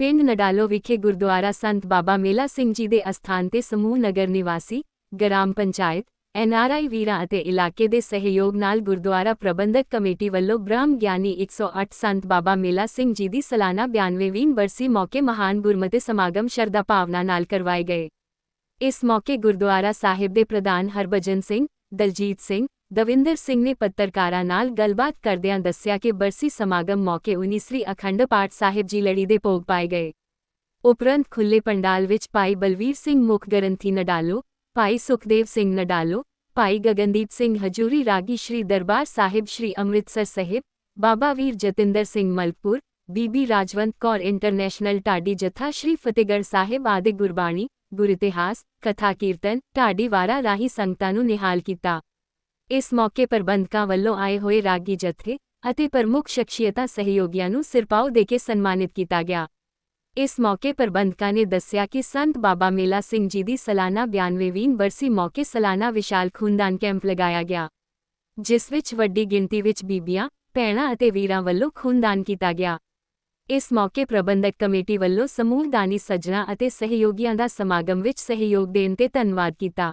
ਪਿੰਡ ਨਡਾਲੋ ਵਿਖੇ ਗੁਰਦੁਆਰਾ ਸੰਤ ਬਾਬਾ ਮੇਲਾ ਸਿੰਘ ਜੀ ਦੇ ਅਸਥਾਨ ਤੇ ਸਮੂਹ ਨਗਰ ਨਿਵਾਸੀ, ਗ੍ਰਾਮ ਪੰਚਾਇਤ ਐਨਆਰਆਈ ਵੀਰਾਂ ਅਤੇ ਇਲਾਕੇ ਦੇ ਸਹਿਯੋਗ ਨਾਲ ਗੁਰਦੁਆਰਾ ਪ੍ਰਬੰਧਕ ਕਮੇਟੀ ਵੱਲੋਂ ਬ੍ਰਹਮ ਗਿਆਨੀ 108 ਸੰਤ ਬਾਬਾ ਮੇਲਾ ਸਿੰਘ ਜੀ ਦੀ ਸਾਲਾਨਾ 92ਵੀਂ ਬਰਸੀ ਮੌਕੇ ਮਹਾਨ ਗੁਰਮਤਿ ਸਮਾਗਮ ਸ਼ਰਧਾ ਭਾਵਨਾ ਨਾਲ ਕਰਵਾਏ ਗਏ। ਇਸ ਮੌਕੇ ਗੁਰਦੁਆਰਾ ਸਾਹਿਬ ਦੇ ਪ੍ਰਧਾਨ ਹਰਭਜਨ ਸਿੰਘ, ਦਲਜੀਤ ਸਿੰਘ ਦਵਿੰਦਰ ਸਿੰਘ ਨੇ ਪੱਤਰਕਾਰਾਂ ਨਾਲ ਗੱਲਬਾਤ ਕਰਦਿਆਂ ਦੱਸਿਆ ਕਿ ਬਰਸੀ ਸਮਾਗਮ ਮੌਕੇ 19ਵੀਂ ਅਖੰਡ ਪਾਠ ਸਾਹਿਬ ਜੀ ਲੜੀ ਦੇ ਭੋਗ ਪਾਏ ਗਏ। ਉਪਰੰਤ ਖੁੱਲੇ ਪੰਡਾਲ ਵਿੱਚ ਭਾਈ ਬਲਵੀਰ ਸਿੰਘ ਮੁੱਖ ਗ੍ਰੰਥੀ ਨਡਾਲੋ, ਭਾਈ ਸੁਖਦੇਵ ਸਿੰਘ ਨਡਾਲੋ, ਭਾਈ ਗਗਨਦੀਪ ਸਿੰਘ ਹਜੂਰੀ ਰਾਗੀ ਸ਼੍ਰੀ ਦਰਬਾਰ ਸਾਹਿਬ ਸ਼੍ਰੀ ਅੰਮ੍ਰਿਤਸਰ ਸਾਹਿਬ, ਬਾਬਾ ਵੀਰ ਜਤਿੰਦਰ ਸਿੰਘ ਮਲਕਪੁਰ, ਬੀਬੀ ਰਾਜਵੰਤ ਕੌਰ ਇੰਟਰਨੈਸ਼ਨਲ ਢਾਡੀ ਜਥਾ ਸ਼੍ਰੀ ਫਤਿਹਗੜ੍ਹ ਸਾਹਿਬ ਆਦਿ ਗੁਰਬਾਣੀ, ਗੁਰ ਇਤਿਹਾਸ, ਕਥਾ ਕੀਰਤਨ, ਢਾਡੀ ਵਾਰਾ ਰਾਹੀਂ ਸੰਗਤਾਂ ਨੂੰ ਨਿਹਾਲ ਕੀਤਾ। ਇਸ ਮੌਕੇ ਪ੍ਰਬੰਧਕਾਂ ਵੱਲੋਂ ਆਏ ਹੋਏ ਰਾਗੀ ਜਥੇ ਅਤੇ ਪ੍ਰਮੁੱਖ ਸ਼ਖਸੀਅਤਾਂ ਸਹਿਯੋਗੀਆਂ ਨੂੰ ਸਿਰਪਾਓ ਦੇ ਕੇ ਸਨਮਾਨਿਤ ਕੀਤਾ ਗਿਆ। ਇਸ ਮੌਕੇ ਪ੍ਰਬੰਧਕਾਂ ਨੇ ਦੱਸਿਆ ਕਿ ਸੰਤ ਬਾਬਾ ਮੇਲਾ ਸਿੰਘ ਜੀ ਦੀ ਸਾਲਾਨਾ 92ਵੀਂ ਬਰਸੀ ਮੌਕੇ ਸਾਲਾਨਾ ਵਿਸ਼ਾਲ ਖੂਨਦਾਨ ਕੈਂਪ ਲਗਾਇਆ ਗਿਆ, ਜਿਸ ਵਿੱਚ ਵੱਡੀ ਗਿਣਤੀ ਵਿੱਚ ਬੀਬੀਆਂ, ਭੈਣਾਂ ਅਤੇ ਵੀਰਾਂ ਵੱਲੋਂ ਖੂਨਦਾਨ ਕੀਤਾ ਗਿਆ। ਇਸ ਮੌਕੇ ਪ੍ਰਬੰਧਕ ਕਮੇਟੀ ਵੱਲੋਂ ਸਮੂਹ ਦਾਨੀ ਸੱਜਣਾ ਅਤੇ ਸਹਿਯੋਗੀਆਂ ਦਾ ਸਮਾਗਮ ਵਿੱਚ ਸਹਿਯੋਗ ਦੇਣ ਤੇ ਧੰਨਵਾਦ ਕੀਤਾ।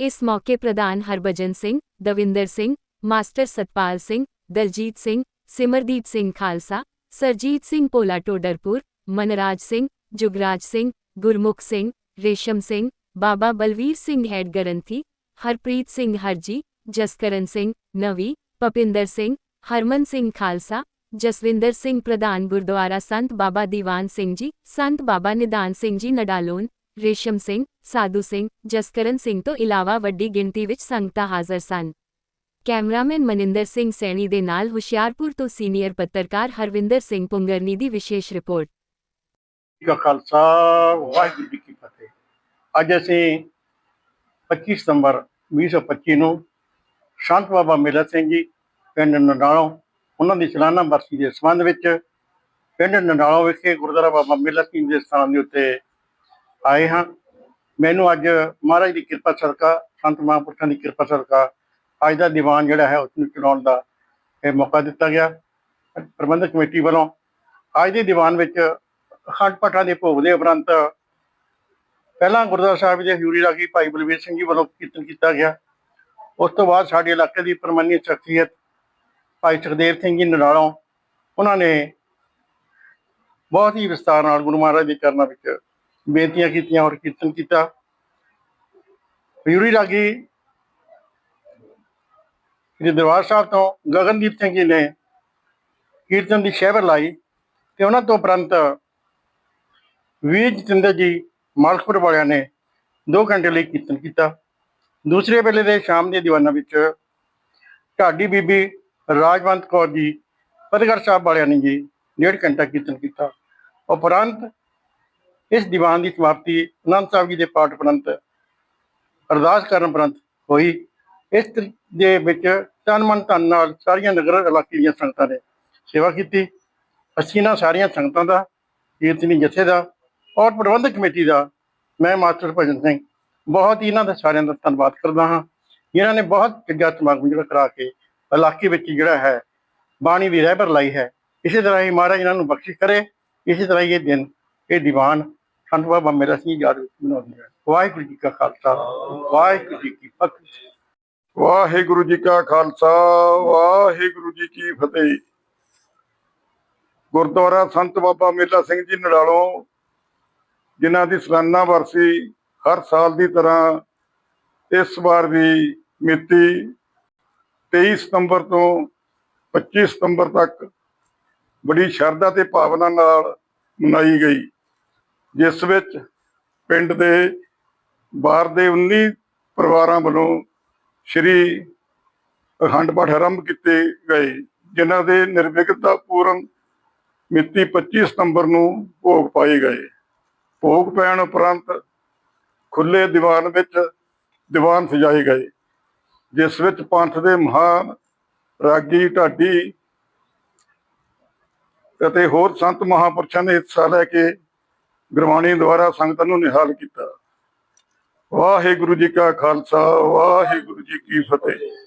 ਇਸ ਮੌਕੇ ਪ੍ਰਧਾਨ ਹਰਭਜਨ ਸਿੰਘ ਦਵਿੰਦਰ ਸਿੰਘ ਮਾਸਟਰ ਸਤਪਾਲ ਸਿੰਘ ਦਲਜੀਤ ਸਿੰਘ ਸਿਮਰਦੀਪ ਸਿੰਘ ਖਾਲਸਾ ਸਰਜੀਤ ਸਿੰਘ ਪੋਲਾ ਟੋਡਰਪੁਰ ਮਨਰਾਜ ਸਿੰਘ ਜੁਗਰਾਜ ਸਿੰਘ ਗੁਰਮੁਖ ਸਿੰਘ ਰੇਸ਼ਮ ਸਿੰਘ ਬਾਬਾ ਬਲਵੀਰ ਸਿੰਘ ਹੈਡ ਗਰੰਥੀ ਹਰਪ੍ਰੀਤ ਸਿੰਘ ਹਰਜੀ ਜਸਕਰਨ ਸਿੰਘ ਨਵੀ ਪਪਿੰਦਰ ਸਿੰਘ ਹਰਮਨ ਸਿੰਘ ਖਾਲਸਾ ਜਸਵਿੰਦਰ ਸਿੰਘ ਪ੍ਰਧਾਨ ਗੁਰਦੁਆਰਾ ਸੰਤ ਬਾਬਾ ਦੀਵਾਨ ਸਿੰਘ ਜੀ ਸੰਤ ਬਾਬਾ ਨਿਦਾਨ ਸਿੰਘ ਜੀ ਨਡਾਲੋਨ ਰੇਸ਼ਮ ਸਿੰਘ, ਸਾਧੂ ਸਿੰਘ, ਜਸਕਰਨ ਸਿੰਘ ਤੋਂ ਇਲਾਵਾ ਵੱਡੀ ਗਿਣਤੀ ਵਿੱਚ ਸੰਗਤਾਂ ਹਾਜ਼ਰ ਸਨ। ਕੈਮਰਾਮੈਨ ਮਨਿੰਦਰ ਸਿੰਘ ਸੈਣੀ ਦੇ ਨਾਲ ਹੁਸ਼ਿਆਰਪੁਰ ਤੋਂ ਸੀਨੀਅਰ ਪੱਤਰਕਾਰ ਹਰਵਿੰਦਰ ਸਿੰਘ ਪੁੰਗਰਨੀ ਦੀ ਵਿਸ਼ੇਸ਼ ਰਿਪੋਰਟ। ਜੀ ਖਾਲਸਾ, ਵਾਹਿਗੁਰੂ ਜੀ ਕੀ ਫਤਿਹ। ਅੱਜ ਅਸੀਂ 25 ਸਤੰਬਰ 2025 ਨੂੰ ਸ਼ਾਂਤ ਬਾਬਾ ਮੇਲਾ ਸਿੰਘ ਜੀ, ਪਿੰਡ ਨਨਾਲੋਂ ਉਹਨਾਂ ਦੀ ਸਾਲਾਨਾ ਬਰਸੀ ਦੇ ਸੰਬੰਧ ਵਿੱਚ ਪਿੰਡ ਨਨਾਲੋਂ ਵਿਖੇ ਗੁਰਦੁਆਰਾ ਬਾਬਾ ਮੇਲਾ ਸਿੰਘ ਦੇ ਸਥਾਨ ਦੇ ਉੱਤੇ ਆਏ ਹਾਂ। ਮੈਨੂੰ ਅੱਜ ਮਹਾਰਾਜ ਦੀ ਕਿਰਪਾ ਸਦਕਾ, ਸੰਤ ਮਹਾਂਪੁਰਖਾਂ ਦੀ ਕਿਰਪਾ ਸਦਕਾ, ਅੱਜ ਦਾ ਦੀਵਾਨ ਜਿਹੜਾ ਹੈ ਉਸ ਨੂੰ ਚੁਣਾਉਣ ਦਾ ਇਹ ਮੌਕਾ ਦਿੱਤਾ ਗਿਆ। ਪ੍ਰਬੰਧਕ ਕਮੇਟੀ ਵੱਲੋਂ ਅੱਜ ਦੇ ਦੀਵਾਨ ਵਿੱਚ ਅਖੰਡ ਪਾਠਾਂ ਦੇ ਭੋਗ ਦੇ ਉਪਰੰਤ ਪਹਿਲਾਂ ਗੁਰਦੁਆਰਾ ਸਾਹਿਬ ਦੇ ਹਜ਼ੂਰੀ ਰਾਗੀ ਭਾਈ ਬਲਵੀਰ ਸਿੰਘ ਜੀ ਵੱਲੋਂ ਕੀਰਤਨ ਕੀਤਾ ਗਿਆ। ਉਸ ਤੋਂ ਬਾਅਦ ਸਾਡੇ ਇਲਾਕੇ ਦੀ ਪ੍ਰਮਾਨੀ ਸ਼ਖਸੀਅਤ ਭਾਈ ਸੁਖਦੇਵ ਸਿੰਘ ਜੀ ਨਰਾਲੋਂ, ਉਹਨਾਂ ਨੇ ਬਹੁਤ ਹੀ ਵਿਸਤਾਰ ਨਾਲ ਗੁਰੂ ਮਹਾਰਾਜ ਦੇ ਚਰਨਾਂ ਵਿੱਚ ਬੇਨਤੀਆਂ ਕੀਤੀਆਂ ਔਰ ਕੀਰਤਨ ਕੀਤਾ। ਹਜ਼ੂਰੀ ਰਾਗੀ ਸ੍ਰੀ ਦਰਬਾਰ ਸਾਹਿਬ ਤੋਂ ਗਗਨਦੀਪ ਸਿੰਘ ਜੀ ਨੇ ਕੀਰਤਨ ਦੀ ਸ਼ਹਿਬਰ ਲਾਈ ਤੇ ਉਹਨਾਂ ਤੋਂ ਉਪਰੰਤ ਵੀਰ ਜਤਿੰਦਰ ਜੀ ਮਾਲਕਪੁਰ ਵਾਲਿਆਂ ਨੇ 2 ਘੰਟੇ ਲਈ ਕੀਰਤਨ ਕੀਤਾ। ਦੂਸਰੇ ਵੇਲੇ ਦੇ ਸ਼ਾਮ ਦੇ ਦੀਵਾਨਾਂ ਵਿੱਚ ਢਾਡੀ ਬੀਬੀ ਰਾਜਵੰਤ ਕੌਰ ਜੀ, ਫਤਿਹਗੜ੍ਹ ਸਾਹਿਬ ਵਾਲਿਆਂ ਨੇ ਜੀ ਡੇਢ ਘੰਟਾ ਕੀਰਤਨ ਕੀਤਾ। ਉਪਰੰਤ ਇਸ ਦੀਵਾਨ ਦੀ ਸਮਾਪਤੀ ਅਨੰਦ ਸਾਹਿਬ ਜੀ ਦੇ ਪਾਠ ਪ੍ਰੰਤ ਅਰਦਾਸ ਕਰਨ ਪ੍ਰੰਤ ਹੋਈ। ਇਸ ਦੇ ਵਿੱਚ ਤਨ ਮਨ ਧਨ ਨਾਲ ਸਾਰੀਆਂ ਨਗਰ ਇਲਾਕੇ ਦੀਆਂ ਸੰਗਤਾਂ ਨੇ ਸੇਵਾ ਕੀਤੀ। ਅਸੀਂ ਇਹਨਾਂ ਸਾਰੀਆਂ ਸੰਗਤਾਂ ਦਾ, ਕੀਰਤਨੀ ਜਥੇ ਦਾ ਔਰ ਪ੍ਰਬੰਧਕ ਕਮੇਟੀ ਦਾ ਮੈਂ ਮਾਸਟਰ ਭਜਨ ਸਿੰਘ ਬਹੁਤ ਹੀ ਇਹਨਾਂ ਦਾ ਸਾਰਿਆਂ ਦਾ ਧੰਨਵਾਦ ਕਰਦਾ ਹਾਂ। ਇਹਨਾਂ ਨੇ ਬਹੁਤ ਚੰਗਾ ਸਮਾਗਮ ਜਿਹੜਾ ਕਰਾ ਕੇ ਇਲਾਕੇ ਵਿੱਚ ਜਿਹੜਾ ਹੈ, ਬਾਣੀ ਦੀ ਰਹਿਬਰ ਲਾਈ ਹੈ। ਇਸੇ ਤਰ੍ਹਾਂ ਹੀ ਮਹਾਰਾਜ ਇਹਨਾਂ ਨੂੰ ਬਖਸ਼ਿਸ਼ ਕਰੇ। ਇਸੇ ਤਰ੍ਹਾਂ ਹੀ ਇਹ ਦਿਨ, ਇਹ ਦੀਵਾਨ ਸੰਤ ਬਾਬਾ ਮੇਰਾ ਸਿੰਘ ਯਾਦ ਵਿੱਚ ਮਨਾਉਂਦੇ ਹੈ ਵਾਹਿਗੁਰੂ ਜੀ ਕਾ ਖਾਲਸਾ, ਵਾਹਿਗੁਰੂ ਜੀ ਕੀ ਫਤਿਹ। ਵਾਹਿਗੁਰੂ ਜੀ ਕਾ ਖਾਲਸਾ, ਵਾਹਿਗੁਰੂ ਜੀ ਕੀ ਫਤਿਹ। ਗੁਰਦੁਆਰਾ ਸੰਤ ਬਾਬਾ ਮੇਲਾ ਸਿੰਘ ਜੀ ਨੜਾਲੋਂ, ਜਿਨ੍ਹਾਂ ਦੀ ਸਾਲਾਨਾ ਵਰਸੀ ਹਰ ਸਾਲ ਦੀ ਤਰ੍ਹਾਂ ਇਸ ਵਾਰ ਵੀ ਮਿਤੀ 23 ਸਤੰਬਰ ਤੋਂ 25 ਸਤੰਬਰ ਤੱਕ ਬੜੀ ਸ਼ਰਧਾ ਤੇ ਭਾਵਨਾ ਨਾਲ ਮਨਾਈ ਗਈ। ਜਿਸ ਵਿੱਚ ਪਿੰਡ ਦੇ ਬਾਹਰ ਦੇ 19 ਪਰਿਵਾਰਾਂ ਵੱਲੋਂ ਸ਼੍ਰੀ ਅਖੰਡ ਪਾਠ ਆਰੰਭ ਕੀਤੇ ਗਏ, ਜਿਨ੍ਹਾਂ ਦੇ ਨਿਰਵਿਘਨਤਾ ਪੂਰਨ ਮਿਤੀ 25 ਸਤੰਬਰ ਨੂੰ ਭੋਗ ਪਾਏ ਗਏ। ਭੋਗ ਪੈਣ ਉਪਰੰਤ ਖੁੱਲੇ ਦੀਵਾਨ ਵਿੱਚ ਦੀਵਾਨ ਸਜਾਏ ਗਏ, ਜਿਸ ਵਿੱਚ ਪੰਥ ਦੇ ਮਹਾਨ ਰਾਗੀ ਢਾਡੀ ਅਤੇ ਹੋਰ ਸੰਤ ਮਹਾਪੁਰਸ਼ਾਂ ਨੇ ਹਿੱਸਾ ਲੈ ਕੇ ਗੁਰਬਾਣੀ ਦੁਆਰਾ ਸੰਗਤਾਂ ਨੂੰ ਨਿਹਾਲ ਕੀਤਾ। ਵਾਹਿਗੁਰੂ ਜੀ ਕਾ ਖਾਲਸਾ ਵਾਹਿਗੁਰੂ ਜੀ ਕੀ ਫਤਿਹ।